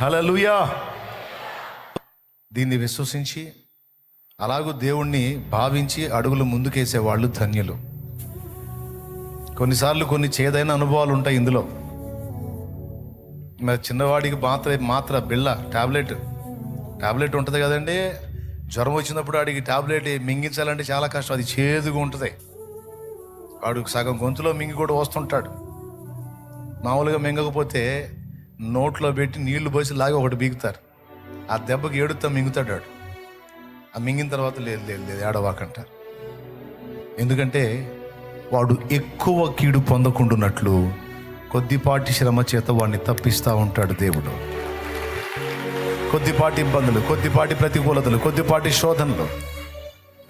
హలలుయా దీన్ని విశ్వసించి అలాగూ దేవుణ్ణి భావించి అడుగులు ముందుకేసే వాళ్ళు ధన్యులు. కొన్నిసార్లు కొన్ని చేదైన అనుభవాలు ఉంటాయి ఇందులో. మరి చిన్నవాడికి మాత్ర మాత్ర బిళ్ళ టాబ్లెట్. టాబ్లెట్ ఉంటుంది కదండి. జ్వరం వచ్చినప్పుడు ఆడికి టాబ్లెట్ మింగించాలంటే చాలా కష్టం. అది చేదుగా ఉంటుంది. వాడు సగం గొంతులో మింగి కూడా వస్తుంటాడు. మామూలుగా మింగకపోతే నోట్లో పెట్టి నీళ్ళు పోసి లాగా ఒకటి బీగుతారు. ఆ దెబ్బకి ఏడుతా మింగుతాడు వాడు. ఆ మింగిన తర్వాత లేదు లేదు లేదు ఏడవాకంట. ఎందుకంటే వాడు ఎక్కువ కీడు పొందకుండున్నట్లు కొద్దిపాటి శ్రమ చేత వాడిని తప్పిస్తూ ఉంటాడు దేవుడు. కొద్దిపాటి ఇబ్బందులు కొద్దిపాటి ప్రతికూలతలు కొద్దిపాటి శోధనలు.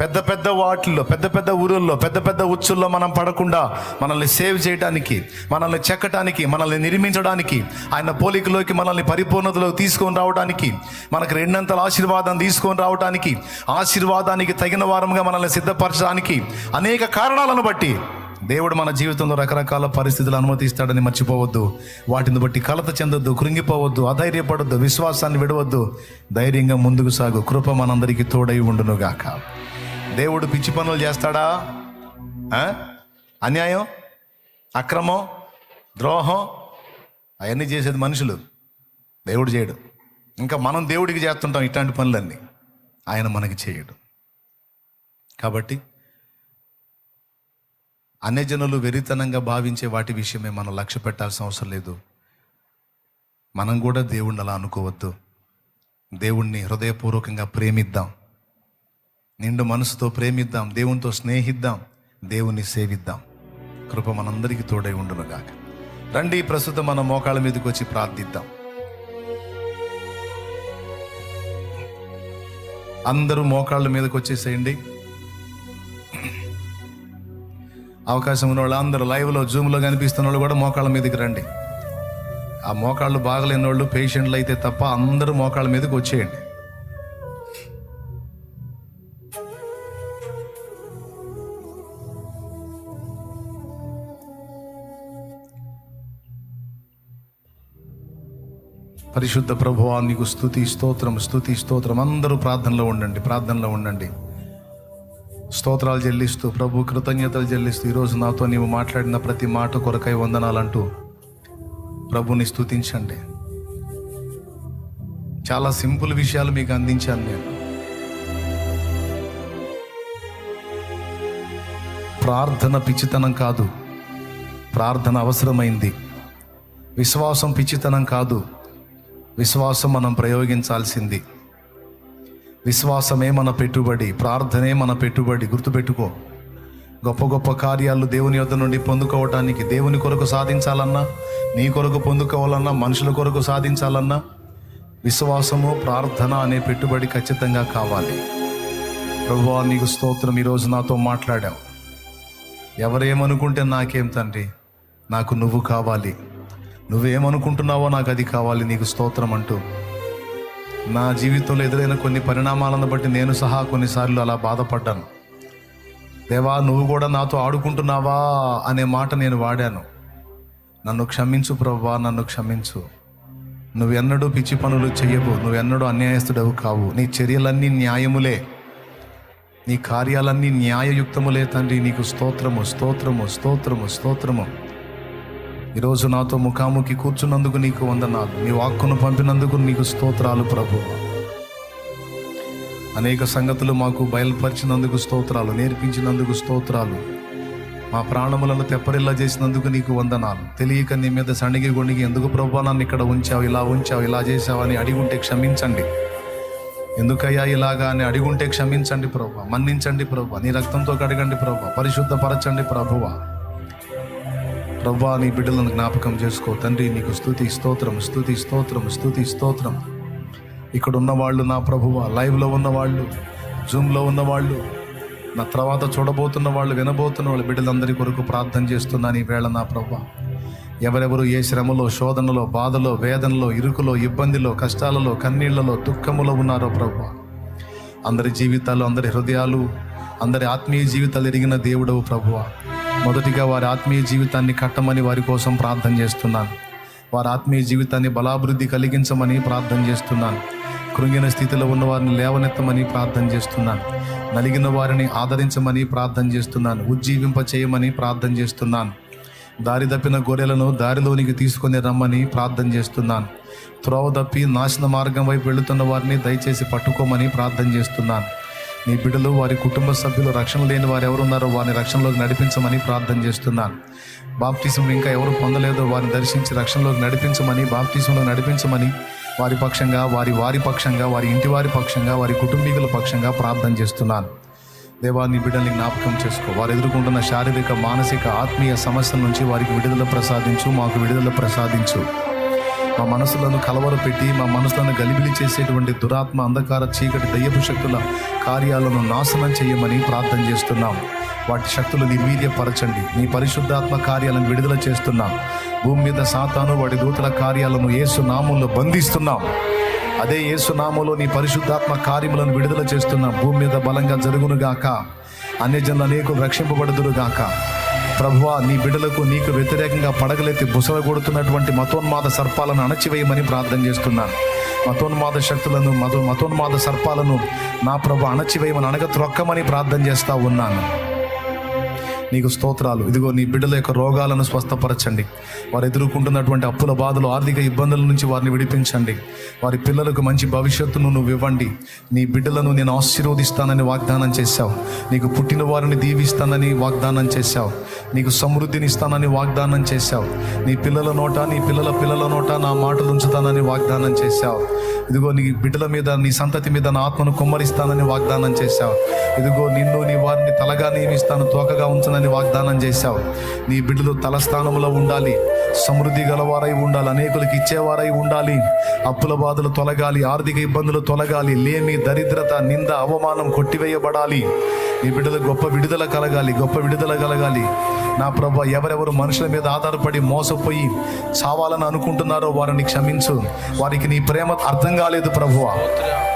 పెద్ద పెద్ద వాటిల్లో పెద్ద పెద్ద ఊరుల్లో పెద్ద పెద్ద ఉచ్చుల్లో మనం పడకుండా మనల్ని సేవ్ చేయడానికి మనల్ని చెక్కటానికి మనల్ని నిర్మించడానికి ఆయన పోలికలోకి మనల్ని పరిపూర్ణతలోకి తీసుకొని రావడానికి మనకు రెండంతల ఆశీర్వాదం తీసుకొని రావడానికి ఆశీర్వాదానికి తగిన వారంగా మనల్ని సిద్ధపరచడానికి అనేక కారణాలను బట్టి దేవుడు మన జీవితంలో రకరకాల పరిస్థితులు అనుమతిస్తాడని మర్చిపోవద్దు. వాటిని బట్టి కలత చెందొద్దు కృంగిపోవద్దు అధైర్యపడొద్దు విశ్వాసాన్ని విడవద్దు. ధైర్యంగా ముందుకు సాగు కృప మనందరికీ తోడై ఉండునుగాక. దేవుడు పిచ్చి పనులు చేస్తాడా? అన్యాయం? అక్రమం? ద్రోహం? అవన్నీ చేసేది మనుషులు. దేవుడు చేయడు. ఇంకా మనం దేవుడికి చేస్తుంటాం ఇట్లాంటి పనులన్నీ. ఆయన మనకి చేయడు. కాబట్టి అన్యజనులు వెరితనంగా భావించే వాటి విషయమే మనం లక్ష్య పెట్టాల్సిన అవసరం లేదు. మనం కూడా దేవుణ్ణి అలా అనుకోవద్దు. దేవుణ్ణి హృదయపూర్వకంగా ప్రేమిద్దాం. నిండు మనసుతో ప్రేమిద్దాం దేవునితో స్నేహిద్దాం దేవుని సేవిద్దాం. కృప మనందరికీ తోడై ఉండునుగాక రండి ప్రస్తుతం మన మోకాళ్ళ మీదకి వచ్చి ప్రార్థిద్దాం. అందరూ మోకాళ్ళ మీదకి వచ్చేసేయండి. అవకాశం ఉన్న వాళ్ళు అందరూ లైవ్లో జూమ్లో కనిపిస్తున్న వాళ్ళు కూడా మోకాళ్ళ మీదకి రండి. ఆ మోకాళ్ళు బాగలేని వాళ్ళు పేషెంట్లు అయితే తప్ప అందరూ మోకాళ్ళ మీదకి వచ్చేయండి. పరిశుద్ధ ప్రభువా నీకు స్థుతి స్తోత్రం స్థుతి స్తోత్రం. అందరూ ప్రార్థనలో ఉండండి ప్రార్థనలో ఉండండి. స్తోత్రాలు చెల్లిస్తూ ప్రభు కృతజ్ఞతలు చెల్లిస్తూ ఈరోజు నాతో నీవు మాట్లాడిన ప్రతి మాట కొరకై వందనాలంటూ ప్రభుని స్థుతించండి చాలా సింపుల్ విషయాలు మీకు అందించాను నేను. ప్రార్థన పిచ్చితనం కాదు ప్రార్థన అవసరమైంది. విశ్వాసం పిచ్చితనం కాదు విశ్వాసం మనం ప్రయోగించాల్సింది. విశ్వాసమే మన పెట్టుబడి ప్రార్థనే మన పెట్టుబడి గుర్తుపెట్టుకో. గొప్ప గొప్ప కార్యాలు దేవుని యొద్ద నుండి పొందుకోవటానికి దేవుని కొరకు సాధించాలన్నా నీ కొరకు పొందుకోవాలన్నా మనుషుల కొరకు సాధించాలన్నా విశ్వాసము ప్రార్థన అనే పెట్టుబడి ఖచ్చితంగా కావాలి. ప్రభు నీకు స్తోత్రం ఈరోజు నాతో మాట్లాడావు. ఎవరేమనుకుంటే నాకేం తండ్రి? నాకు నువ్వు కావాలి. నువ్వేమనుకుంటున్నావో నాకు అది కావాలి నీకు స్తోత్రం అంటూ. నా జీవితంలో ఎదురైన కొన్ని పరిణామాలను బట్టి నేను సహా కొన్నిసార్లు అలా బాధపడ్డాను. దేవా నువ్వు కూడా నాతో ఆడుకుంటున్నావా అనే మాట నేను వాడాను. నన్ను క్షమించు ప్రభా నన్ను క్షమించు. నువ్వెన్నడూ పిచ్చి పనులు చెయ్యవు నువ్వెన్నడూ అన్యాయస్తుడవు కావు. నీ చర్యలన్నీ న్యాయములే. నీ కార్యాలన్నీ న్యాయయుక్తములే తండ్రి. నీకు స్తోత్రము స్తోత్రము స్తోత్రము స్తోత్రము. ఈరోజు నాతో ముఖాముఖి కూర్చున్నందుకు నీకు వందనాలు. నీ వాక్కును పంపినందుకు నీకు స్తోత్రాలు ప్రభు. అనేక సంగతులు మాకు బయలుపరిచినందుకు స్తోత్రాలు నేర్పించినందుకు స్తోత్రాలు. మా ప్రాణములను తెప్పరిల్లా చేసినందుకు నీకు వందనాలు. తెలియక నీ మీద సణిగి గొణిగి ఎందుకు ప్రభు నన్ను ఇక్కడ ఉంచావు ఇలా ఉంచావు ఇలా చేసావని అడిగుంటే క్షమించండి. ఎందుకయ్యా ఇలాగా అని అడిగుంటే క్షమించండి ప్రభా. మన్నించండి ప్రభా. నీ రక్తంతో కడగండి ప్రభా. పరిశుద్ధపరచండి ప్రభువా. ప్రభా నీ బిడ్డలను జ్ఞాపకం చేసుకో. తండ్రి నీకు స్థుతి స్తోత్రం స్థుతి స్తోత్రం స్థుతి స్తోత్రం. ఇక్కడ ఉన్నవాళ్ళు నా ప్రభువ లైవ్లో ఉన్నవాళ్ళు జూమ్లో ఉన్నవాళ్ళు నా తర్వాత చూడబోతున్న వాళ్ళు వినబోతున్న వాళ్ళ బిడ్డలందరి కొరకు ప్రార్థన చేస్తున్నాను ఈ వేళ నా ప్రభు. ఎవరెవరు ఏ శ్రమలో శోధనలో బాధలో వేదనలో ఇరుకులో ఇబ్బందిలో కష్టాలలో కన్నీళ్ళలో దుఃఖములో ఉన్నారో ప్రభు. అందరి జీవితాలు అందరి హృదయాలు అందరి ఆత్మీయ జీవితాలు ఎరిగిన దేవుడవు ప్రభువ. మొదటిగా వారి ఆత్మీయ జీవితాన్ని కట్టమని వారి కోసం ప్రార్థన చేస్తున్నాను. వారి ఆత్మీయ జీవితాన్ని బలాభివృద్ధి కలిగించమని ప్రార్థన చేస్తున్నాను. కృంగిన స్థితిలో ఉన్న వారిని లేవనెత్తమని ప్రార్థన చేస్తున్నాను. నలిగిన వారిని ఆదరించమని ప్రార్థన చేస్తున్నాను. ఉజ్జీవింప చేయమని ప్రార్థన చేస్తున్నాను. దారి తప్పిన గొర్రెలను దారిలోనికి తీసుకొని రమ్మని ప్రార్థన చేస్తున్నాను. త్రోవ తప్పి నాశన మార్గం వైపు వెళుతున్న వారిని దయచేసి పట్టుకోమని ప్రార్థన చేస్తున్నాను. నీ బిడ్డలు వారి కుటుంబ సభ్యులు రక్షణ లేని వారు ఎవరున్నారో వారిని రక్షణలోకి నడిపించమని ప్రార్థన చేస్తున్నాను. బాప్తీసం ఇంకా ఎవరు పొందలేదో వారిని దర్శించి రక్షణలోకి నడిపించమని బాప్తీసంలో నడిపించమని వారి పక్షంగా వారి వారి పక్షంగా వారి ఇంటి వారి పక్షంగా వారి కుటుంబీకుల పక్షంగా ప్రార్థన చేస్తున్నాను. దేవా నీ బిడ్డల్ని జ్ఞాపకం చేసుకో. వారు ఎదుర్కొంటున్న శారీరక మానసిక ఆత్మీయ సమస్యల నుంచి వారికి విడుదల ప్రసాదించు మాకు విడుదల ప్రసాదించు. మా మనసులను కలవరపెట్టి మా మనసులను గలిబిలి చేసేటువంటి దురాత్మ అంధకార చీకటి దయ్యపు శక్తుల కార్యాలను నాశనం చేయమని ప్రార్థన చేస్తున్నాం. వాటి శక్తులు నిర్వీర్యపరచండి. నీ పరిశుద్ధాత్మ కార్యాలను విడుదల చేస్తున్నాం. భూమి మీద సాతాను వాటి దూతల కార్యాలను యేసు నామంలో బంధిస్తున్నాం. అదే యేసు నామంలో నీ పరిశుద్ధాత్మ కార్యములను విడుదల చేస్తున్నాం. భూమి మీద బలంగా జరుగునుగాక అన్యజనులు అనేకులు రక్షింపబడుదురుగాక. ప్రభువా నీ బిడ్డలకు నీకు వ్యతిరేకంగా పడగలెత్తి బుసలు కొడుతున్నటువంటి మతోన్మాద సర్పాలను అణచివేయమని ప్రార్థన చేస్తున్నాను. మతోన్మాద శక్తులను మతో మతోన్మాద సర్పాలను నా ప్రభు అణచివేయమని అనగ త్రొక్కమని ప్రార్థన చేస్తూ ఉన్నాను. నీకు స్తోత్రాలు. ఇదిగో నీ బిడ్డల యొక్క రోగాలను స్వస్థపరచండి. వారు ఎదుర్కొంటున్నటువంటి అప్పుల బాధలు ఆర్థిక ఇబ్బందుల నుంచి వారిని విడిపించండి. వారి పిల్లలకు మంచి భవిష్యత్తును నువ్వు ఇవ్వండి. నీ బిడ్డలను నేను ఆశీర్వదిస్తానని వాగ్దానం చేశావు. నీకు పుట్టిన వారిని దీవిస్తానని వాగ్దానం చేశావు. నీకు సమృద్ధిని ఇస్తానని వాగ్దానం చేశావు. నీ పిల్లల నోట నీ పిల్లల పిల్లల నోట నా మాటలు ఉంచుతానని వాగ్దానం చేశావు. ఇదిగో నీ బిడ్డల మీద నీ సంతతి మీద నా ఆత్మను కుమ్మరిస్తానని వాగ్దానం చేశావు. ఇదిగో నిన్ను నీ వారిని తలగా నియమిస్తాను తోకగా ఉంచనని వాగ్దానం చేశావు. నీ బిడ్డలు తలస్థానంలో ఉండాలి. సమృద్ధి గలవారై ఉండాలి. అనేకులకు ఇచ్చేవారై ఉండాలి. అప్పుల బాధలు తొలగాలి. ఆర్థిక ఇబ్బందులు తొలగాలి. లేమి దరిద్రత నింద అవమానం కొట్టివేయబడాలి. నీ బిడ్డలు గొప్ప విడుదల కలగాలి. గొప్ప విడుదల కలగాలి. నా ప్రభు ఎవరెవరు మనుషుల మీద ఆధారపడి మోసపోయి చావాలని అనుకుంటున్నారో వారిని క్షమించు. వారికి నీ ప్రేమ అర్థం కాలేదు ప్రభువా.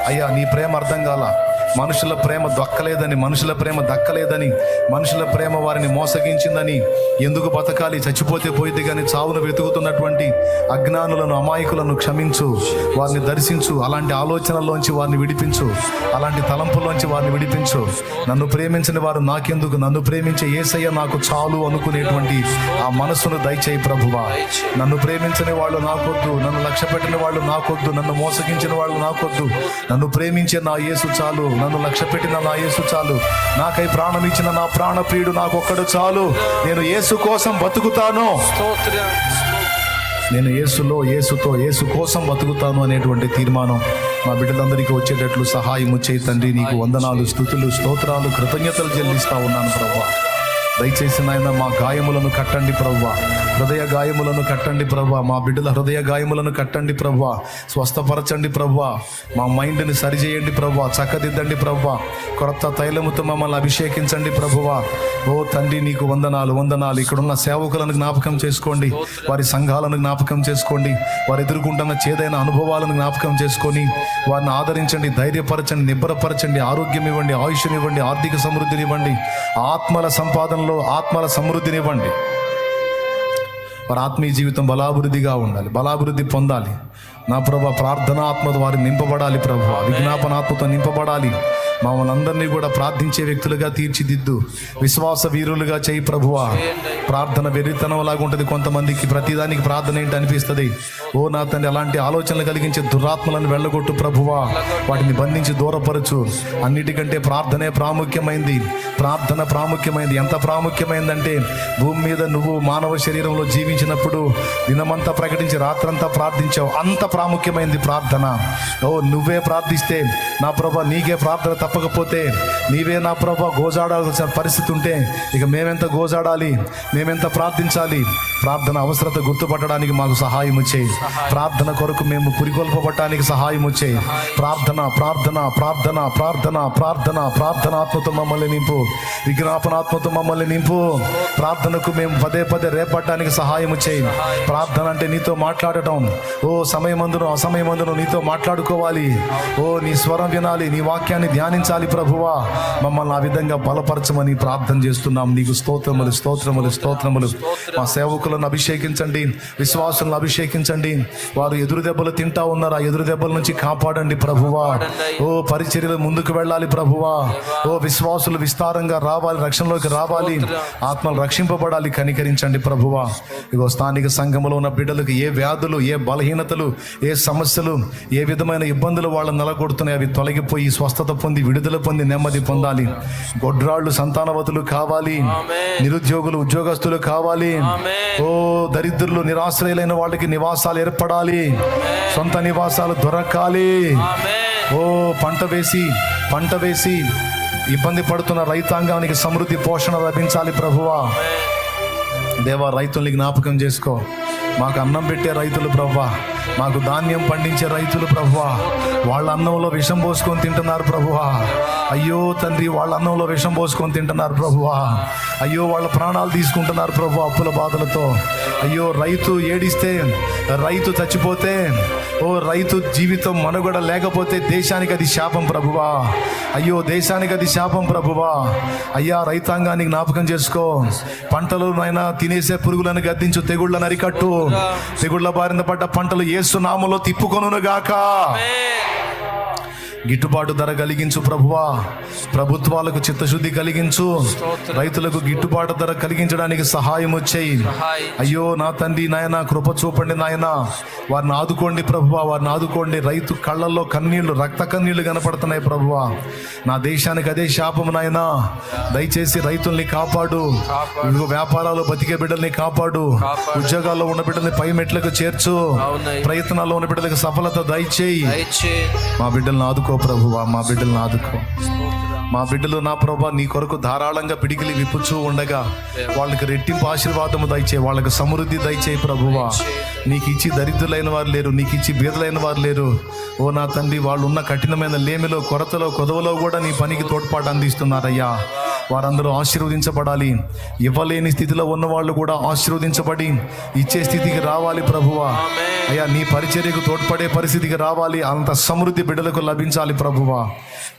అయ్యా నీ ప్రేమ అర్థం కాల? మనుషుల ప్రేమ దక్కలేదని మనుషుల ప్రేమ దక్కలేదని మనుషుల ప్రేమ వారిని మోసగించిందని ఎందుకు బతకాలి చచ్చిపోతే పోయింది కానీ చావును వెతుకుతున్నటువంటి అజ్ఞానులను అమాయకులను క్షమించు. వారిని దర్శించు. అలాంటి ఆలోచనల్లోంచి వారిని విడిపించు. అలాంటి తలంపుల్లోంచి వారిని విడిపించు. నన్ను ప్రేమించిన వారు నాకెందుకు? నన్ను ప్రేమించే ఏసయ్య నాకు చాలు అనుకునేటువంటి ఆ మనసును దయచేయి ప్రభువా. నన్ను ప్రేమించని వాళ్ళు నాకొద్దు. నన్ను లక్ష్య పెట్టిన వాళ్ళు నాకొద్దు. నన్ను మోసగించిన వాళ్ళు నాకొద్దు. నన్ను ప్రేమించే నా యేసు చాలు. నన్ను లక్ష్య పెట్టిన నా యేసు చాలు. నాకై ప్రాణం ఇచ్చిన నా ప్రాణప్రియుడు నాకు ఒక్కడు చాలు. నేను యేసు కోసం బతుకుతాను. నేను యేసులో యేసుతో యేసు కోసం బతుకుతాను అనేటువంటి తీర్మానం మా బిడ్డలందరికీ వచ్చేటట్లు సహాయము చేయి తండ్రి. నీకు వందనాలు స్థుతులు స్తోత్రాలు కృతజ్ఞతలు చెల్లిస్తా ఉన్నాను ప్రభా. దయచేసి నాయన మా గాయములను కట్టండి ప్రవ్వ. హృదయ గాయములను కట్టండి ప్రవ్వ. మా బిడ్డల హృదయ గాయములను కట్టండి ప్రవ్వ. స్వస్థపరచండి ప్రవ్వ. మా మైండ్ని సరిచేయండి ప్రవ్వ. చక్కదిద్దండి ప్రవ్వ. కొత్త తైలముతో మమ్మల్ని అభిషేకించండి ప్రభువ. ఓ తండ్రి నీకు వందనాలు వందనాలు. ఇక్కడున్న సేవకులను జ్ఞాపకం చేసుకోండి. వారి సంఘాలను జ్ఞాపకం చేసుకోండి. వారు ఎదుర్కొంటున్న చేదైన అనుభవాలను జ్ఞాపకం చేసుకొని వారిని ఆదరించండి ధైర్యపరచండి నిబ్బరపరచండి ఆరోగ్యం ఇవ్వండి ఆయుష్యం ఇవ్వండి ఆర్థిక సమృద్ధిని ఇవ్వండి. ఆత్మల సంపాదన సంపాదనలో ఆత్మల సమృద్ధినివ్వండి. వారి ఆత్మీయ జీవితం బలాభివృద్ధిగా ఉండాలి బలాభివృద్ధి పొందాలి. నా ప్రభా ప్రార్థనాత్మతో వారు నింపబడాలి ప్రభు. విజ్ఞాపనాత్మతో నింపబడాలి. మమ్మల్ని అందరినీ కూడా ప్రార్థించే వ్యక్తులుగా తీర్చిదిద్దు. విశ్వాస వీరులుగా చేయి ప్రభువా. ప్రార్థన వెర్రితనం లాగా ఉంటుంది కొంతమందికి. ప్రతిదానికి ప్రార్థన ఏంటి అనిపిస్తుంది. ఓ నా తండ్రి అలాంటి ఆలోచనలు కలిగించే దురాత్మలను వెళ్ళగొట్టు ప్రభువా. వాటిని బంధించి దూరపరచు. అన్నిటికంటే ప్రార్థనే ప్రాముఖ్యమైంది. ప్రార్థన ప్రాముఖ్యమైంది. ఎంత ప్రాముఖ్యమైందంటే భూమి మీద నువ్వు మానవ శరీరంలో జీవించినప్పుడు దినమంతా ప్రకటించి రాత్రంతా ప్రార్థించావు. అంత ప్రాముఖ్యమైంది ప్రార్థన. ఓ నువ్వే ప్రార్థిస్తే నా ప్రభా నీకే ప్రార్థన తప్పకపోతే నీవే నా ప్రభా గోజాడాల్సిన పరిస్థితి ఉంటే ఇక మేమెంత గోజాడాలి మేమెంత ప్రార్థించాలి? ప్రార్థన అవసరత గుర్తుపట్టడానికి మాకు సహాయం వచ్చేయి. ప్రార్థన కొరకు మేము పురికొల్పబట్టడానికి సహాయం వచ్చేయి. ప్రార్థన ప్రార్థన ప్రార్థన ప్రార్థన ప్రార్థన ప్రార్థనాత్మతో మమ్మల్ని నింపు. విజ్ఞాపనాత్మతో మమ్మల్ని నింపు. ప్రార్థనకు మేము పదే పదే రేపట్టడానికి సహాయం చేయి ప్రార్థన అంటే నీతో మాట్లాడటం. ఓ సమయం సమయమందును అసమయమందును నీతో మాట్లాడుకోవాలి. ఓ నీ స్వరం వినాలి నీ వాక్యాన్ని ధ్యానించాలి ప్రభువా. మమ్మల్ని ఆ విధంగా బలపరచమని ప్రార్థన చేస్తున్నాం. నీకు స్తోత్రములు స్తోత్రములు స్తోత్రములు. మా సేవకులను అభిషేకించండి విశ్వాసులను అభిషేకించండి. వారు ఎదురు దెబ్బలు తింటా ఉన్నారు? ఆ ఎదురు దెబ్బల నుంచి కాపాడండి ప్రభువా. ఓ పరిచర్యలు ముందుకు వెళ్ళాలి ప్రభువా. ఓ విశ్వాసులు విస్తారంగా రావాలి రక్షణలోకి రావాలి. ఆత్మలు రక్షింపబడాలి కనికరించండి ప్రభువా. ఇగో స్థానిక సంఘంలో ఉన్న బిడ్డలకు ఏ వ్యాధులు ఏ బలహీనతలు ఏ సమస్యలు ఏ విధమైన ఇబ్బందులు వాళ్ళని నెలకొడుతున్నాయి అవి తొలగిపోయి స్వస్థత పొంది విడుదల పొంది నెమ్మది పొందాలి. గొడ్రాళ్ళు సంతానవతులు కావాలి. నిరుద్యోగులు ఉద్యోగస్తులు కావాలి. ఓ దరిద్రులు నిరాశ్రయులైన వాళ్ళకి నివాసాలు ఏర్పడాలి. సొంత నివాసాలు దొరకాలి. ఓ పంట వేసి పంట వేసి ఇబ్బంది పడుతున్న రైతాంగానికి సమృద్ధి పోషణ లభించాలి ప్రభువా. దేవా రైతుల్ని జ్ఞాపకం చేసుకో. మాకు అన్నం పెట్టే రైతులు ప్రభా మాకు ధాన్యం పండించే రైతులు ప్రభువా. వాళ్ళ అన్నంలో విషం పోసుకొని తింటున్నారు ప్రభువా. అయ్యో తండ్రి వాళ్ళ అన్నంలో విషం పోసుకొని తింటున్నారు ప్రభువా. అయ్యో వాళ్ళ ప్రాణాలు తీసుకుంటున్నారు ప్రభు అప్పుల బాధలతో. అయ్యో రైతు ఏడిస్తే రైతు చచ్చిపోతే ఓ రైతు జీవితం మనుగడ లేకపోతే దేశానికి అది శాపం ప్రభువా. అయ్యో దేశానికి అది శాపం ప్రభువా. అయ్యా రైతాంగాన్ని జ్ఞాపకం చేసుకో. పంటలు నైనా తినేసే పురుగులను గద్దించు తెగుళ్ళను అరికట్టు తెగుళ్ళ బారిన పడ్డ పంటలు ఏ ఏసునామలో తిప్పుకొనును గాక గిట్టుబాటు ధర కలిగించు ప్రభువా. ప్రభుత్వాలకు చిత్తశుద్ధి కలిగించు. రైతులకు గిట్టుబాటు ధర కలిగించడానికి సహాయం వచ్చేయి. అయ్యో నా తండ్రి నాయన కృప చూపండి నాయన. వారిని ఆదుకోండి ప్రభువా. వారిని ఆదుకోండి. రైతు కళ్ళల్లో కన్నీళ్ళు రక్త కన్నీళ్ళు కనపడుతున్నాయి ప్రభువా. నా దేశానికి అదే శాపం నాయన. దయచేసి రైతుల్ని కాపాడు. వ్యాపారాలు బతికే బిడ్డల్ని కాపాడు. ఉద్యోగాల్లో ఉన్న బిడ్డల్ని పై మెట్లకు చేర్చు ప్రయత్నాల్లో ఉన్న బిడ్డలకు సఫలత దయచేయి. మా బిడ్డలను ఆదుకో ప్రభువా మా బిడ్డలను ఆదుకో. మా బిడ్డలు నా ప్రభా నీ కొరకు ధారాళంగా పిడికిలి విప్పుచూ ఉండగా వాళ్ళకి రెట్టింపు ఆశీర్వాదము దయచే వాళ్ళకి సమృద్ధి దయచే ప్రభువా. నీకు ఇచ్చి దరిద్రులైన వారు లేరు నీకు ఇచ్చి బీదలైన వారు లేరు. ఓ నా తండ్రి వాళ్ళు ఉన్న కఠినమైన లేమిలో కొరతలో కొదవలో కూడా నీ పనికి తోడ్పాటు అందిస్తున్నారయ్యా. వారందరూ ఆశీర్వదించబడాలి. ఇవ్వలేని స్థితిలో ఉన్న వాళ్ళు కూడా ఆశీర్వదించబడి ఇచ్చే స్థితికి రావాలి ప్రభువా. అయ్యా నీ పరిచర్యకు తోడ్పడే పరిస్థితికి రావాలి. అంత సమృద్ధి బిడ్డలకు లభించాలి ప్రభువా.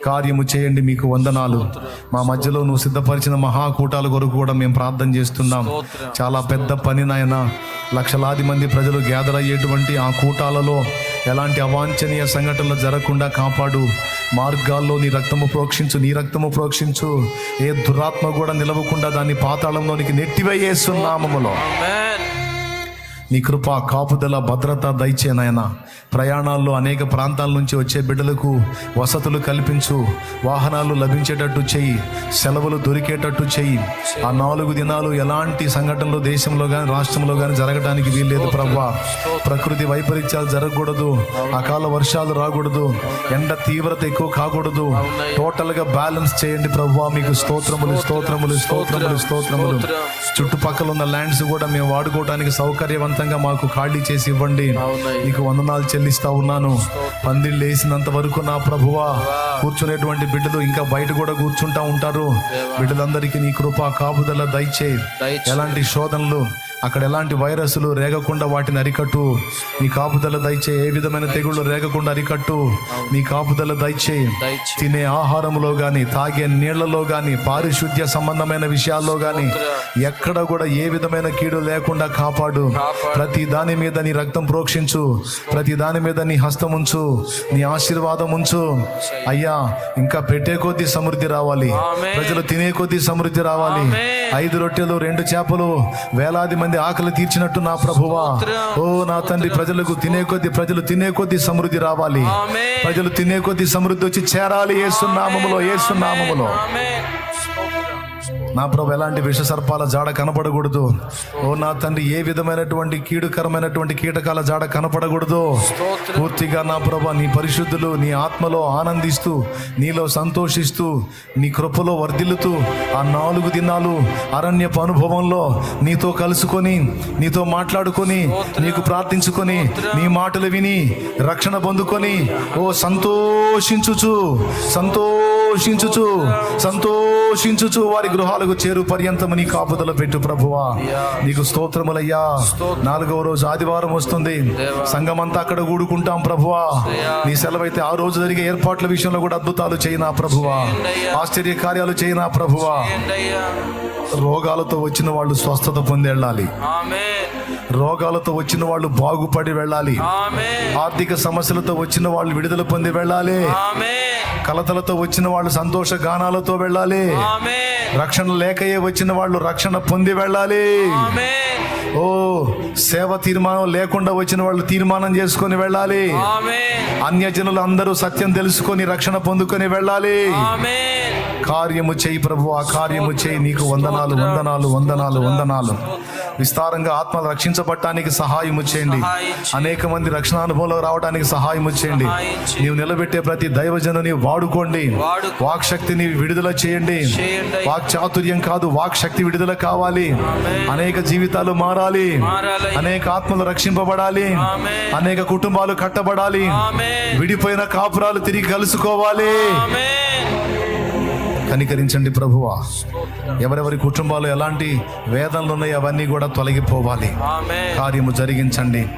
కార్యము చేయండి మీకు వందనాలు. మా మధ్యలో నువ్వు సిద్ధపరిచిన మహాకూటాల కొరకు కూడా మేము ప్రార్థన చేస్తున్నాం. చాలా పెద్ద పని నాయన. లక్షలాది మంది ప్రజలు గ్యాదర్ అయ్యేటువంటి ఆ కూటాలలో ఎలాంటి అవాంఛనీయ సంఘటనలు జరగకుండా కాపాడు. మార్గాల్లో నీ రక్తము ప్రోక్షించు నీ రక్తము ప్రోక్షించు. ఏ దురాత్మ కూడా నిలవకుండా దాన్ని పాతాళంలోనికి నెట్టివేయేస్తున్నామములో నీ కృప కాపుదల భద్రత దయచే నాయన. ప్రయాణాల్లో అనేక ప్రాంతాల నుంచి వచ్చే బిడ్డలకు వసతులు కల్పించు. వాహనాలు లభించేటట్టు చెయ్యి సెలవులు దొరికేటట్టు చెయ్యి ఆ నాలుగు దినాలు ఎలాంటి సంఘటనలు దేశంలో కానీ రాష్ట్రంలో కానీ జరగడానికి వీల్లేదు ప్రభా ప్రకృతి వైపరీత్యాలు జరగకూడదు. అకాల వర్షాలు రాకూడదు. ఎండ తీవ్రత ఎక్కువ కాకూడదు. టోటల్గా బ్యాలెన్స్ చేయండి ప్రభా మీకు స్తోత్రములు స్తోత్రములు స్తోత్రములు స్తోత్రములు. చుట్టుపక్కల ఉన్న ల్యాండ్స్ కూడా మేము వాడుకోవడానికి సౌకర్యవంతంగా మాకు ఖాళీ చేసి ఇవ్వండి. నీకు వందనాలు చెల్లిస్తా ఉన్నాను. పందిళ్ళు వేసినంత వరకు నా ప్రభువా కూర్చునేటువంటి బిడ్డలు ఇంకా బయట కూడా కూర్చుంటా ఉంటారు. బిడ్డలందరికీ నీ కృప కాపుదల దయచేయి. ఎలాంటి శోధనలు అక్కడ ఎలాంటి వైరస్లు రేగకుండా వాటిని అరికట్టు. నీ కాపుదల దయచేయి. ఏ విధమైన తెగుళ్ళు రేగకుండా అరికట్టు. నీ కాపుదల దయచేయి. తినే ఆహారంలో గాని తాగే నీళ్ళలో గాని పారిశుద్ధ్య సంబంధమైన విషయాల్లో గాని ఎక్కడ కూడా ఏ విధమైన కీడు లేకుండా కాపాడు. ప్రతి దాని మీద నీ రక్తం ప్రోక్షించు. ప్రతి దాని మీద నీ హస్తం ఉంచు నీ ఆశీర్వాదం ఉంచు అయ్యా ఇంకా పెట్టే కొద్దీ సమృద్ధి రావాలి. ప్రజలు తినే కొద్దీ సమృద్ధి రావాలి. ఐదు రొట్టెలు రెండు చేపలు వేలాది మంది ఆకలి తీర్చినట్టు నా ప్రభువా. ఓ నా తండ్రి ప్రజలకు తినే కొద్దీ ప్రజలు తినే కొద్దీ సమృద్ధి రావాలి. ప్రజలు తినే కొద్దీ సమృద్ధి వచ్చి చేరాలి ఏసునామములో ఏసునామములో నా ప్రభు ఎలాంటి విష సర్పాల జాడ కనపడకూడదు. ఓ నా తండ్రి ఏ విధమైనటువంటి కీడుకరమైనటువంటి కీటకాల జాడ కనపడకూడదు. పూర్తిగా నా ప్రభు నీ పరిశుద్ధులు నీ ఆత్మలో ఆనందిస్తూ నీలో సంతోషిస్తూ నీ కృపలో వర్ధిల్లుతూ ఆ నాలుగు దినాలు అరణ్యపు అనుభవంలో నీతో కలుసుకొని నీతో మాట్లాడుకొని నీకు ప్రార్థించుకొని నీ మాటలు విని రక్షణ పొందుకొని ఓ సంతోషించుచు సంతో సంతోషించుచు సంతోషించుచు వారి గృహాలకు చేరు పర్యంతము నీ కాపుదల పెట్టు ప్రభువా. నీకు స్తోత్రములయ్యా. నాలుగవ రోజు ఆదివారం వస్తుంది. సంఘమంతా అక్కడ కూడుకుంటాం ప్రభువా. నీ సెలవైతే ఆ రోజు జరిగే ఏర్పాట్ల విషయంలో కూడా అద్భుతాలు చేయనా ప్రభువా. ఆశ్చర్య కార్యాలు చేయనా ప్రభువా. రోగాలతో వచ్చిన వాళ్ళు స్వస్థత పొందేళ్ళాలి. రోగాలతో వచ్చిన వాళ్ళు బాగుపడి వెళ్ళాలి. ఆర్థిక సమస్యలతో వచ్చిన వాళ్ళు విడుదల పొంది వెళ్ళాలి. కలతలతో వచ్చిన వాళ్ళు సంతోష గానాలతో వెళ్ళాలి. రక్షణ లేకయే వచ్చిన వాళ్ళు రక్షణ పొంది వెళ్ళాలి. ఓ సేవ తీర్మానం లేకుండా వచ్చిన వాళ్ళు తీర్మానం చేసుకొని వెళ్ళాలి. అన్యజనులు అందరూ సత్యం తెలుసుకొని రక్షణ పొందుకొని వెళ్ళాలి. కార్యము చేయి ప్రభు ఆ కార్యము చేయి. నీకు వందనాలు వందనాలు వందనాలు వందనాలు. విస్తారంగా ఆత్మలు రక్షించబడటానికి సహాయము చేయండి. అనేక మంది రక్షణ అనుభవంలో రావడానికి సహాయము చేయండి. నీవు నిలబెట్టే ప్రతి దైవజనుని వాడుకోండి. వాడుకో. వాక్ శక్తిని విడుదల చేయండి. చేయండి. వాక్ చాతుర్యం కాదు వాక్ శక్తి విడుదల కావాలి. అనేక జీవితాలు మారాలి మారాలి. అనేక ఆత్మలు రక్షింపబడాలి. అనేక కుటుంబాలు కట్టబడాలి. విడిపోయిన కాపురాలు తిరిగి కలుసుకోవాలి. కనికరించండి ప్రభువా. ఎవరెవరి కుటుంబాలు ఎలాంటి వేదనలు ఉన్నాయో అవన్నీ కూడా తొలగిపోవాలి. కార్యము జరిగించండి.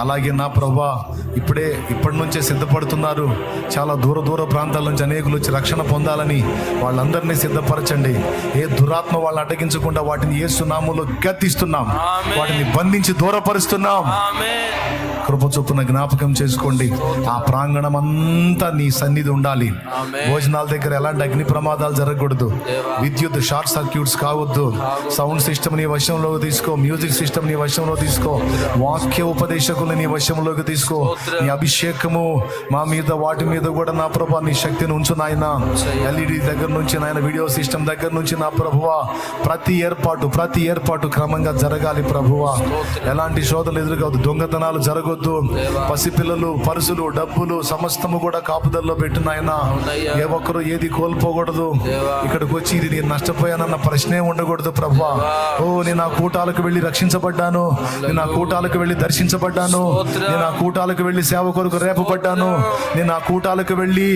అలాగే నా ప్రభా ఇప్పుడే ఇప్పటి నుంచే సిద్ధపడుతున్నారు. చాలా దూర దూర ప్రాంతాల నుంచి అనేకులు వచ్చి రక్షణ పొందాలని వాళ్ళందరినీ సిద్ధపరచండి. ఏ దురాత్మ వాళ్ళని అడ్డగించకుండా వాటిని ఏ సునాములో గతిస్తున్నాం. వాటిని బంధించి దూరపరుస్తున్నాం. కృప చొప్పున జ్ఞాపకం చేసుకోండి. ఆ ప్రాంగణం అంతా నీ సన్నిధి ఉండాలి. భోజనాల దగ్గర ఎలాంటి అగ్ని ప్రమాదాలు జరగకూడదు. విద్యుత్ షార్ట్ సర్క్యూట్స్ కావద్దు. సౌండ్ సిస్టమ్ నీ వశంలో తీసుకో. మ్యూజిక్ సిస్టమ్ నీ వశంలో తీసుకో. వాక్య ఉపదేశకులు నీ వశంలోకి తీసుకో. నీ అభిషేకము మా మీద వాటి మీద కూడా నా ప్రభా నీ శక్తిని ఉంచు నాయన. ఎల్ఈడి దగ్గర నుంచి నాయన వీడియో సిస్టమ్ దగ్గర నుంచి నా ప్రభువా ప్రతి ఏర్పాటు ప్రతి ఏర్పాటు క్రమంగా జరగాలి ప్రభువా. ఎలాంటి శోధనలు ఎదురుకావద్దు. దొంగతనాలు జరగొద్దు. పసిపిల్లలు పరుసులు డబ్బులు సమస్తము కూడా కాపుదల్లో పెట్టినాయన ఏ ఒక్కరు ఏది కోల్పోకూడదు. ఇక్కడికి వచ్చి ఇది నేను నష్టపోయానన్న ప్రశ్నే ఉండకూడదు ప్రభా ఓ నేను ఆ కూటాలకు వెళ్ళి రక్షించబడ్డాను. నేను ఆ కూటాలకు వెళ్ళి దర్శించబడ్డాను. స్తోత్రం. నేను ఆ కూటాలకు వెళ్ళి సేవ కొరకు రేపబడ్డాను నేను ఆ కూటాలకు వెళ్ళి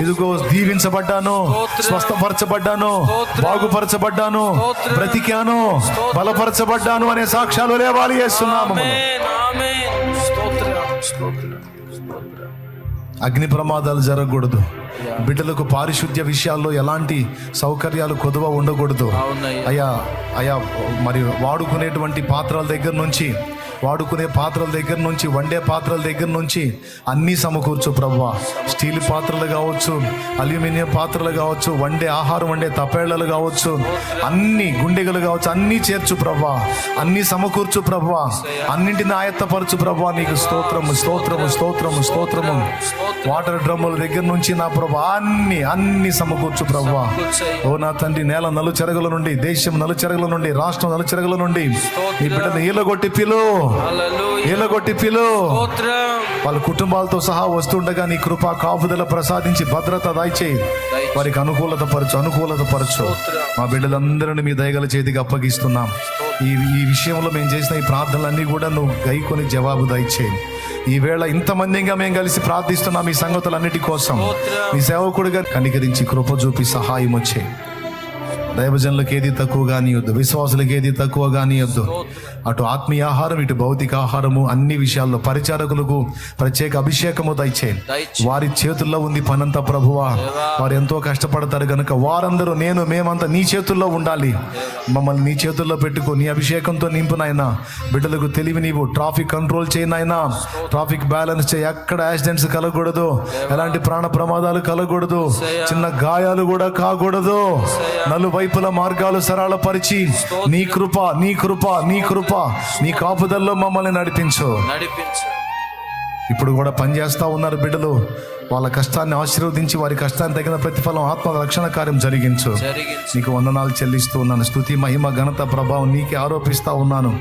ఇదిగో దీవించబడ్డాను. స్వస్థపరచబడ్డాను. బాగుపరచబడ్డాను. బ్రతికాను. బలపరచబడ్డాను అనే సాక్ష్యాలు లేవాలి చేస్తున్నాము స్తోత్రం స్తోత్రం అగ్ని ప్రమాదాలు జరగకూడదు. బిడ్డలకు పారిశుద్ధ్య విషయాల్లో ఎలాంటి సౌకర్యాలు కొదువ ఉండకూడదు. అయ్యా అయ్యా మరి వాడుకునేటువంటి పాత్రల దగ్గర నుంచి వాడుకునే పాత్రల దగ్గర నుంచి వండే పాత్రల దగ్గర నుంచి అన్నీ సమకూర్చు ప్రభా. స్టీల్ పాత్రలు కావచ్చు అల్యూమినియం పాత్రలు కావచ్చు వండే ఆహారం వండే తపేళ్ళలు కావచ్చు అన్ని గుండెగలు కావచ్చు అన్నీ చేర్చు ప్రభా. అన్నీ సమకూర్చు ప్రభా. అన్నింటిని ఆయత్తపరచు ప్రభా. నీకు స్తోత్రము స్తోత్రము స్తోత్రము స్తోత్రము. వాటర్ డ్రమ్ముల దగ్గర నుంచి నా ప్రభా అన్ని అన్ని సమకూర్చు ప్రభా. ఓ నా తండ్రి నేల నలు చెరగల నుండి దేశం నలు చెరగల నుండి రాష్ట్రం నలు చెరగల నుండి నీ బిడ్డను ఈలగొట్టి పిలు. ఈలగొట్టి పిలు. వాళ్ళ కుటుంబాలతో సహా వస్తుండగా నీ కృప కాపుదల ప్రసాదించి భద్రత దయచేయి. వారికి అనుకూలత పరచు అనుకూలత పరచు. మా బిడ్డలందరిని మీ దయగల చేతికి అప్పగిస్తున్నాం. ఈ ఈ విషయంలో మేము చేసిన ఈ ప్రార్థనలన్నీ కూడా నువ్వు గైకొని జవాబు దయచేయి. ఈ వేళ ఇంతమందిగా మేము కలిసి ప్రార్థిస్తున్నాం ఈ సంగతులన్నిటి కోసం. నీ సేవకుడిగా కనికరించి కృప చూపి సహాయం వచ్చే. దైవజనులకు ఏది తక్కువ కానియొద్దు విశ్వాసులకు ఏది తక్కువ కానియొద్దు అటు ఆత్మీయ ఆహారం ఇటు భౌతిక ఆహారము అన్ని విషయాల్లో పరిచారకులకు ప్రత్యేక అభిషేకము దయచేయండి దయచే. వారి చేతుల్లో ఉంది పనంతా ప్రభువా. వారు ఎంతో కష్టపడతారు గనుక వారందరూ నేను మేమంతా నీ చేతుల్లో ఉండాలి. మమ్మల్ని నీ చేతుల్లో పెట్టుకో నీ అభిషేకంతో నింపు నాయనా. బిడ్డలకు తెలివి నీవు ట్రాఫిక్ కంట్రోల్ చేయి నాయనా. ట్రాఫిక్ బ్యాలెన్స్ చేయి ఎక్కడ యాక్సిడెంట్స్ కలగకూడదు. ఎలాంటి ప్రాణ ప్రమాదాలు కలగకూడదు. చిన్న గాయాలు కూడా కాకూడదు. నలువైపుల మార్గాలు సరళపరిచి నీ కృప నీ కృప నీ కృప నీ కాపుదల్లో మమ్మల్ని నడిపించు. నడిపించు. ఇప్పుడు కూడా పనిచేస్తా ఉన్నారు బిడ్డలు. వాళ్ళ కష్టాన్ని ఆశీర్వదించి వారి కష్టాన్ని తగిన ప్రతిఫలం ఆత్మ రక్షణ కార్యం జరిగించు. జరిగించు. నీకు వందనాలు చెల్లిస్తూ ఉన్నాను. స్థుతి మహిమ ఘనత ప్రభావం నీకే ఆరోపిస్తా ఉన్నాను.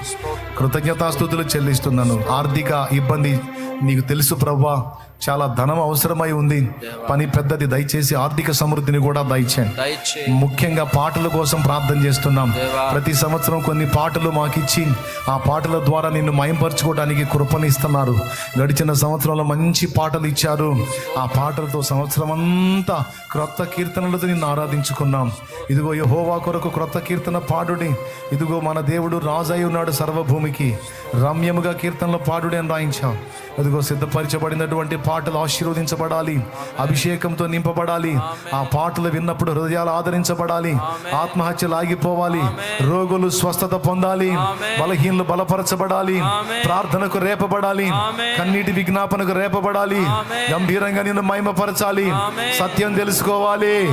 కృతజ్ఞతాస్థుతులు చెల్లిస్తున్నాను. ఆర్థిక ఇబ్బంది నీకు తెలుసు ప్రభా. చాలా ధనం అవసరమై ఉంది. పని పెద్దది. దయచేసి ఆర్థిక సమృద్ధిని కూడా దయచేయండి. దయచే ముఖ్యంగా పాటల కోసం ప్రార్థన చేస్తున్నాం. ప్రతి సంవత్సరం కొన్ని పాటలు మాకు ఇచ్చి ఆ పాటల ద్వారా నిన్ను మయంపరచుకోవడానికి కృపనిస్తున్నారు. గడిచిన సంవత్సరంలో మంచి పాటలు ఇచ్చారు. ఆ పాటలతో సంవత్సరం అంతా క్రొత్త కీర్తనలతో నిన్ను ఆరాధించుకున్నాం. ఇదిగో యహోవా కొరకు క్రొత్త కీర్తన పాడుడి. ఇదిగో మన దేవుడు రాజై ఉన్నాడు సర్వభూమికి. రమ్యముగా కీర్తనలు పాడుడి అని రాయించాం. ఇదిగో సిద్ధపరచబడినటువంటి పాటలు ఆశీర్వదించబడాలి. అభిషేకంతో నింపబడాలి. ఆ పాటలు విన్నప్పుడు హృదయాలు ఆదరించబడాలి. ఆత్మహత్యలు ఆగిపోవాలి. రోగులు స్వస్థత పొందాలి. బలహీనలు బలపరచబడాలి. ప్రార్థనకు రేపబడాలి. కన్నీటి విజ్ఞాపనకు రేపబడాలి. గంభీరంగా నిన్ను మహిమపరచాలి. సత్యం తెలుసుకోవాలి.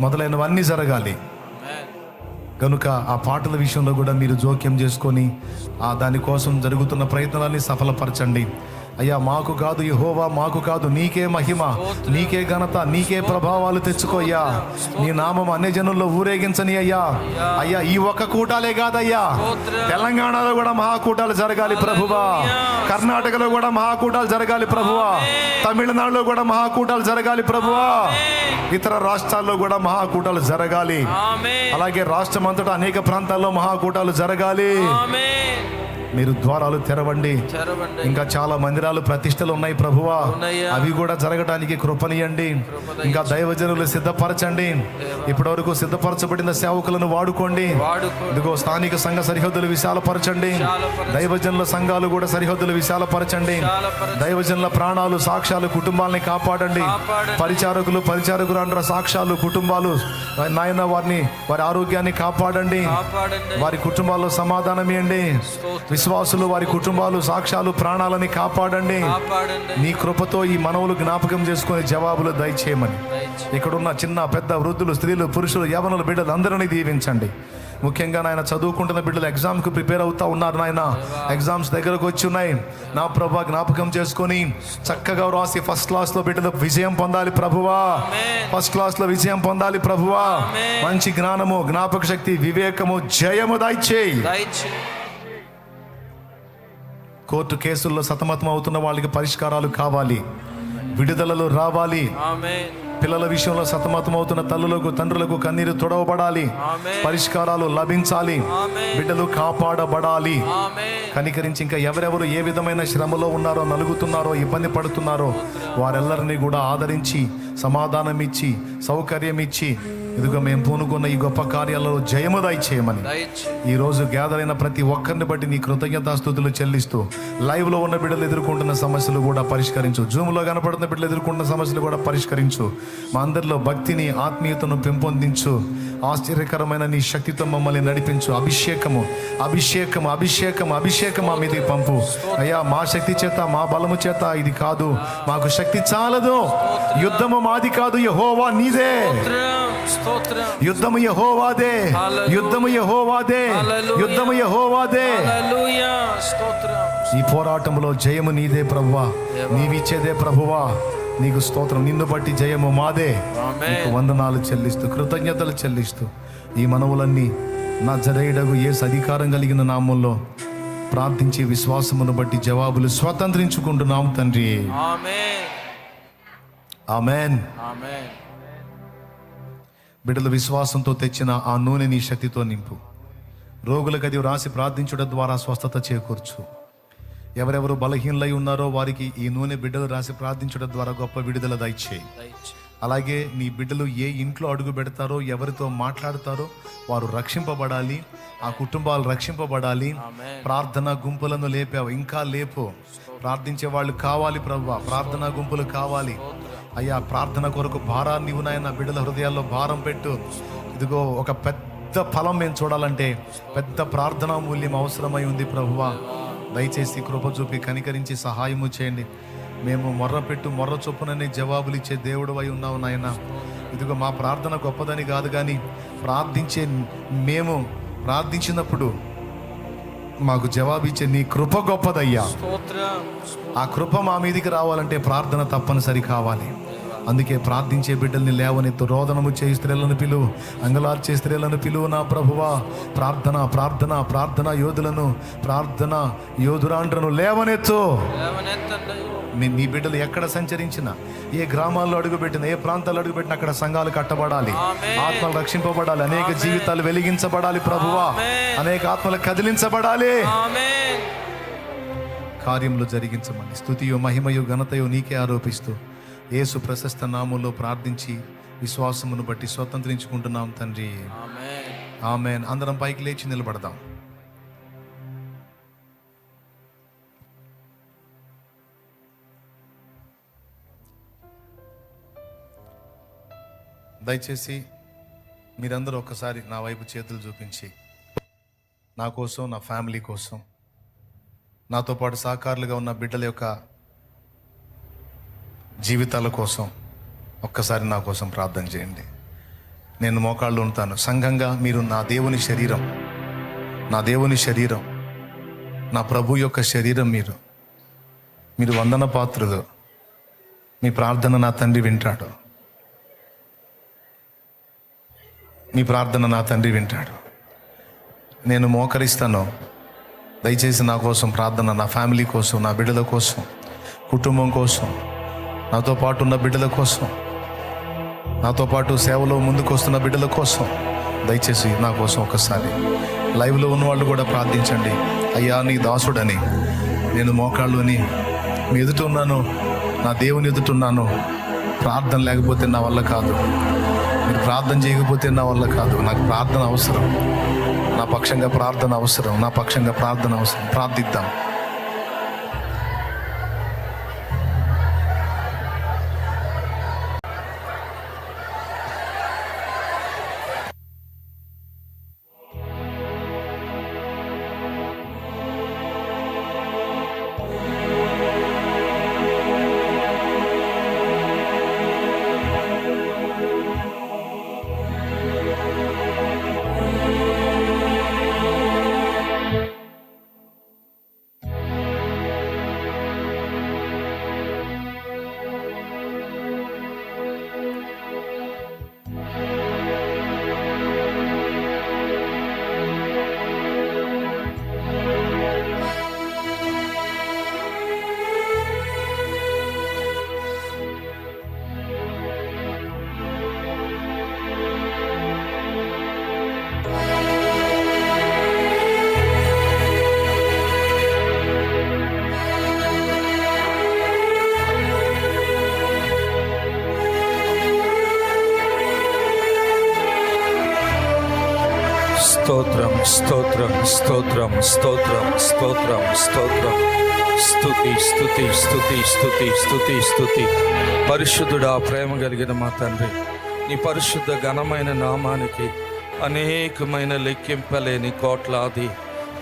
మొదలైనవన్నీ జరగాలి. కనుక ఆ పాటల విషయంలో కూడా మీరు జోక్యం చేసుకొని ఆ దానికోసం జరుగుతున్న ప్రయత్నాలన్నీ సఫలపరచండి. అయ్యా మాకు కాదు యహోవా మాకు కాదు నీకే మహిమ. నీకే ఘనత నీకే ప్రభావాలు తెచ్చుకోయ్యా నీ నామం అన్ని జనుల్లో ఊరేగించని అయ్యా. అయ్యా ఈ ఒక్క కూటాలే కాదయ్యా. తెలంగాణలో కూడా మహాకూటాలు జరగాలి ప్రభువా. కర్ణాటకలో కూడా మహాకూటాలు జరగాలి ప్రభువా. తమిళనాడులో కూడా మహాకూటాలు జరగాలి ప్రభువా. ఇతర రాష్ట్రాల్లో కూడా మహాకూటాలు జరగాలి. అలాగే రాష్ట్రం అంతటా అనేక ప్రాంతాల్లో మహాకూటాలు జరగాలి. మీరు ద్వారాలు తెరవండి. ఇంకా చాలా మందిరాలు ప్రతిష్టలు ఉన్నాయి ప్రభువా. అవి కూడా జరగడానికి కృపనియండి. ఇంకా దైవజనులు సిద్ధపరచండి. ఇప్పటివరకు సిద్ధపరచబడిన సేవకులను వాడుకోండి. వాడుకో ఇదిగో స్థానిక సంఘ సరిహద్దులు విశాలపరచండి. దైవజనుల సంఘాలు కూడా సరిహద్దులు విశాలపరచండి. దైవజనుల ప్రాణాలు సాక్ష్యాలు కుటుంబాలని కాపాడండి. పరిచారకులు పరిచారకులు అంటారు సాక్ష్యాలు కుటుంబాలు నాయన వారిని వారి ఆరోగ్యాన్ని కాపాడండి. వారి కుటుంబాల్లో సమాధానం ఇవ్వండి. విశ్వాసులు వారి కుటుంబాలు సాక్ష్యాలు ప్రాణాలని కాపాడండి. నీ కృపతో ఈ మనవులు జ్ఞాపకం చేసుకునే జవాబులు దయచేయమని. దయచే ఇక్కడున్న చిన్న పెద్ద వృద్ధులు స్త్రీలు పురుషులు యవనులు బిడ్డలు అందరినీ దీవించండి. ముఖ్యంగా నాయన చదువుకుంటున్న బిడ్డలు ఎగ్జామ్కి ప్రిపేర్ అవుతా ఉన్నారు నాయన. ఎగ్జామ్స్ దగ్గరకు వచ్చి ఉన్నాయి. నా ప్రభా జ్ఞాపకం చేసుకొని చక్కగా రాసి ఫస్ట్ క్లాస్లో బిడ్డలు విజయం పొందాలి ప్రభువా. ఫస్ట్ క్లాస్లో విజయం పొందాలి ప్రభువా. మంచి జ్ఞానము జ్ఞాపక శక్తి వివేకము జయము దయచేయి. దయచే కోర్టు కేసుల్లో సతమతం అవుతున్న వాళ్ళకి పరిష్కారాలు కావాలి. విడుదలలు రావాలి. పిల్లల విషయంలో సతమతం అవుతున్న తల్లులకు తండ్రులకు కన్నీరు తొడవబడాలి. పరిష్కారాలు లభించాలి. బిడ్డలు కాపాడబడాలి. కనికరించి ఇంకా ఎవరెవరు ఏ విధమైన శ్రమలో ఉన్నారో నలుగుతున్నారో ఇబ్బంది పడుతున్నారో వారెల్లరినీ కూడా ఆదరించి సమాధానం ఇచ్చి సౌకర్యం ఇచ్చి ఇదిగో మేము పూనుకున్న ఈ గొప్ప కార్యాలలో జయము దయచేయమని. దయచే ఈ రోజు గ్యాదర్ అయిన ప్రతి ఒక్కరిని బట్టి నీ కృతజ్ఞతాస్థుతులు చెల్లిస్తూ లైవ్లో ఉన్న బిడ్డలు ఎదుర్కొంటున్న సమస్యలు కూడా పరిష్కరించు. జూమ్లో కనపడుతున్న బిడ్డలు ఎదుర్కొంటున్న సమస్యలు కూడా పరిష్కరించు. మా అందరిలో భక్తిని ఆత్మీయతను పెంపొందించు. ఆశ్చర్యకరమైన నీ శక్తితో మమ్మల్ని నడిపించు. అభిషేకము అభిషేకము అభిషేకము అభిషేకం మా మీదకి పంపు. అయ్యా మా శక్తి చేత మా బలము చేత ఇది కాదు. మాకు శక్తి చాలదు. యుద్ధము మాది కాదు. యహోవా నీదే. యుద్ధము యహోవాదే. యుద్ధము యహోవాదే. యుద్ధము యహోవాదే. ఈ పోరాటంలో జయము నీదే ప్రభువా. నీవిచ్చేదే ప్రభువా. నీకు స్తోత్రం. నిన్ను బట్టి జయము మాదే. వందనాలు చెల్లిస్తూ కృతజ్ఞతలు చెల్లిస్తూ ఈ మనవులన్నీ నా జరేయుడగు ఏ అధికారం కలిగిన నామంలో ప్రార్థించే విశ్వాసమును బట్టి జవాబులు స్వతంత్రించుకుంటున్నాం తండ్రి. ఆమెన్. ఆమేన్. బిడ్డల విశ్వాసంతో తెచ్చిన ఆ నూనె నీ శక్తితో నింపు. రోగులకు అది రాసి ప్రార్థించడం ద్వారా స్వస్థత చేకూర్చు. ఎవరెవరు బలహీనలై ఉన్నారో వారికి ఈ నూనె బిడ్డలు రాసి ప్రార్థించడం ద్వారా గొప్ప విడుదల దయచేయి. దయచే అలాగే నీ బిడ్డలు ఏ ఇంట్లో అడుగు పెడతారో ఎవరితో మాట్లాడతారో వారు రక్షింపబడాలి. ఆ కుటుంబాలు రక్షింపబడాలి. ప్రార్థన గుంపులను లేపావు. ఇంకా లేపు. ప్రార్థించే వాళ్ళు కావాలి ప్రభు ప్రార్థన గుంపులు కావాలి. అయ్యా ప్రార్థన కొరకు భారాన్ని నీవు నాయన బిడ్డల హృదయాల్లో భారం పెట్టు. ఇదిగో ఒక పెద్ద ఫలం మేము చూడాలంటే పెద్ద ప్రార్థనా మూల్యం అవసరమై ఉంది ప్రభువా. దయచేసి కృప చూపి కనికరించి సహాయము చేయండి. మేము మొర్ర పెట్టు మొర్ర చొప్పుననే జవాబులు ఇచ్చే దేవుడు అయి ఉన్నావు నాయన. ఇదిగో మా ప్రార్థన గొప్పదని కాదు కానీ ప్రార్థించే మేము ప్రార్థించినప్పుడు మాకు జవాబిచ్చే నీ కృప గొప్పదయ్యా. ఆ కృప మా మీదికి రావాలంటే ప్రార్థన తప్పనిసరి కావాలి. అందుకే ప్రార్థించే బిడ్డల్ని లేవనెత్తు రోదనము చేయి స్త్రీలను పిలువు అంగలార్చే స్త్రీలను పిలువు నా ప్రభువా. ప్రార్థన ప్రార్థన ప్రార్థన యోధులను ప్రార్థన యోధురాండ్రను లేవనెత్తు. లేవనెత్తండి మీ మీ బిడ్డలు ఎక్కడ సంచరించినా ఏ గ్రామాల్లో అడుగుపెట్టినా ఏ ప్రాంతాల్లో అడుగుపెట్టినా అక్కడ సంఘాలు కట్టబడాలి. ఆత్మలు రక్షింపబడాలి. అనేక జీవితాలు వెలిగించబడాలి ప్రభువా. అనేక ఆత్మలు కదిలించబడాలి. ఆమేన్. కార్యములు జరిగించమని స్థుతియు మహిమయు ఘనతయు నీకే ఆరోపిస్తూ యేసు ప్రశస్త నామంలో ప్రార్థించి విశ్వాసమును బట్టి స్వతంత్రించుకుంటున్నాం తండ్రి. ఆమెన్. అందరం పైకి లేచి నిలబడదాం. దయచేసి మీరందరూ ఒకసారి నా వైపు చేతులు చూపించి నా కోసం నా ఫ్యామిలీ కోసం నాతో పాటు సహకారులుగా ఉన్న బిడ్డల యొక్క జీవితాల కోసం ఒక్కసారి నా కోసం ప్రార్థన చేయండి. నేను మోకాళ్ళు ఉంటాను సంఘంగా మీరు నా దేవుని శరీరం నా దేవుని శరీరం నా ప్రభు యొక్క శరీరం మీరు. మీరు వందన పాత్రులు. మీ ప్రార్థన నా తండ్రి వింటాడు. మీ ప్రార్థన నా తండ్రి వింటాడు. నేను మోకరిస్తాను. దయచేసి నా కోసం ప్రార్థన నా ఫ్యామిలీ కోసం నా బిడ్డల కోసం కుటుంబం కోసం నాతో పాటు ఉన్న బిడ్డల కోసం నాతో పాటు సేవలో ముందుకు వస్తున్న బిడ్డల కోసం దయచేసి నా కోసం ఒకసారి లైవ్లో ఉన్న వాళ్ళు కూడా ప్రార్థించండి. అయ్యా నీ దాసుడని నేను మోకాళ్ళుని మీ ఎదుట ఉన్నాను నా దేవుని ఎదుట ఉన్నాను. ప్రార్థన లేకపోతే నా వల్ల కాదు. ప్రార్థన చేయకపోతే నా వల్ల కాదు. నాకు ప్రార్థన అవసరం. నా పక్షంగా ప్రార్థన అవసరం. నా పక్షంగా ప్రార్థన అవసరం. ప్రార్థిద్దాం. స్తోత్రం స్తోత్రం స్తోత్రం స్తోత్రం స్తోత్రం స్తోత్రం. స్తుతి స్థుతి స్థుతి స్థుతి స్థుతి స్థుతి పరిశుద్ధుడా ప్రేమ కలిగిన మా తండ్రి నీ పరిశుద్ధ ఘనమైన నామానికి అనేకమైన లెక్కింపలేని కోట్లాది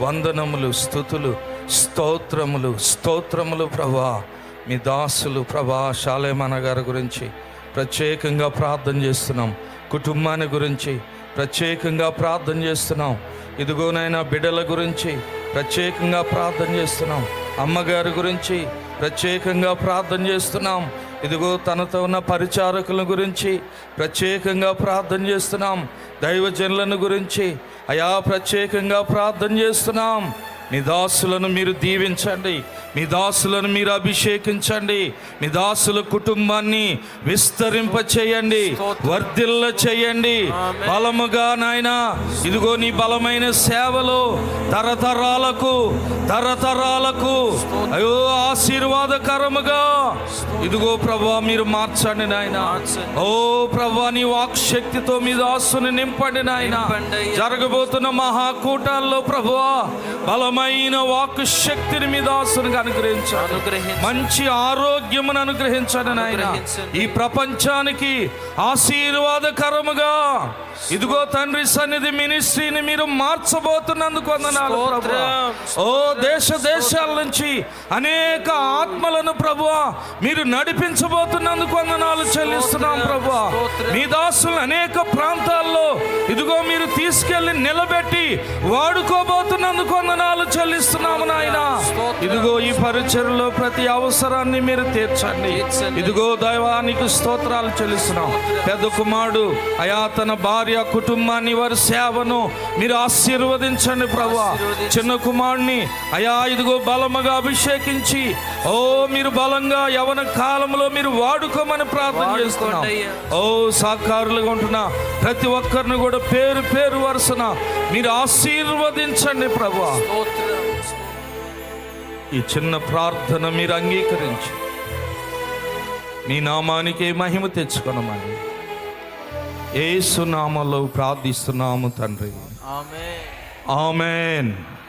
వందనములు స్థుతులు స్తోత్రములు స్తోత్రములు ప్రభా. మీ దాసులు ప్రభా శాలేమాన గారి గురించి ప్రత్యేకంగా ప్రార్థన చేస్తున్నాం. కుటుంబాన్ని గురించి ప్రత్యేకంగా ప్రార్థన చేస్తున్నాం. ఇదిగోనైనా బిడ్డల గురించి ప్రత్యేకంగా ప్రార్థన చేస్తున్నాం. అమ్మగారి గురించి ప్రత్యేకంగా ప్రార్థన చేస్తున్నాం. ఇదిగో తనతో ఉన్న పరిచారకుల గురించి ప్రత్యేకంగా ప్రార్థన చేస్తున్నాం. దైవజనులను గురించి అయా ప్రత్యేకంగా ప్రార్థన చేస్తున్నాం. మీ దాసులను మీరు దీవించండి. మీ దాసులను మీరు అభిషేకించండి. మీ దాసుల కుటుంబాన్ని విస్తరింప చేయండి వర్ధిల్ల చేయండి. బలముగా నాయన ఇదిగో నీ బలమైన సేవలు తరతరాలకు తరతరాలకు. అయ్యో ఆశీర్వాదకరముగా. ఇదిగో ప్రభా మీరు మార్చండి నాయన. ఓ ప్రభా నీ వాక్శక్తితో మీ దాసుని నింపండి నాయన. జరగబోతున్న మహాకూటాల్లో ప్రభువా బలమైన వాక్ శక్తిని మీ దాసునికి అనుగ్రహించాను అనుగ్రహించు. మంచి ఆరోగ్యమును అనుగ్రహించండి నాయన. ఈ ప్రపంచానికి ఆశీర్వాదకరముగా ఇదిగో తండ్రి సన్నిధి మినిస్ట్రీని మీరు మార్చబోతున్నందుకు వందనాలు. ఓ దేశ దేశాల నుంచి అనేక ఆత్మలను ప్రభువా మీరు నడిపించబోతున్నందుకు వందనాలు చెల్లిస్తున్నాం స్తోత్రం. మీ దాసులు అనేక ప్రాంతాల్లో ఇదిగో మీరు తీసుకెళ్ళి నిలబెట్టి వాడుకోబోతున్నందుకు వందనాలు చెల్లిస్తున్నాము నాయన ఇదిగో ఈ పరిచయలో ప్రతి అవసరాన్ని మీరు తీర్చండి ఇదిగో దైవానికి స్తోత్రాలు చెల్లిస్తున్నాం పెద్ద కుమారుడు అయా తన భార్య కుటుంబాన్ని వారి సేవను మీరు ఆశీర్వదించండి ప్రభా. చిన్న కుమారుని అయా ఇదిగో బలముగా అభిషేకించి. ఓ మీరు బలంగా యవన కాలంలో మీరు వాడుకోమని ప్రార్థన చేస్తున్నాం. ఓ సాకారులుగా ఉంటున్నా ప్రతి ఒక్కరిని కూడా పేరు పేరు వరుసన మీరు ఆశీర్వదించండి ప్రభా. ఈ చిన్న ప్రార్థన మీరు అంగీకరించి మీ నామానికి మహిమ తెచ్చుకొనమని. ఏసు నామలో ప్రార్థిస్తున్నాము తండ్రి. ఆమెన్. ఆమెన్.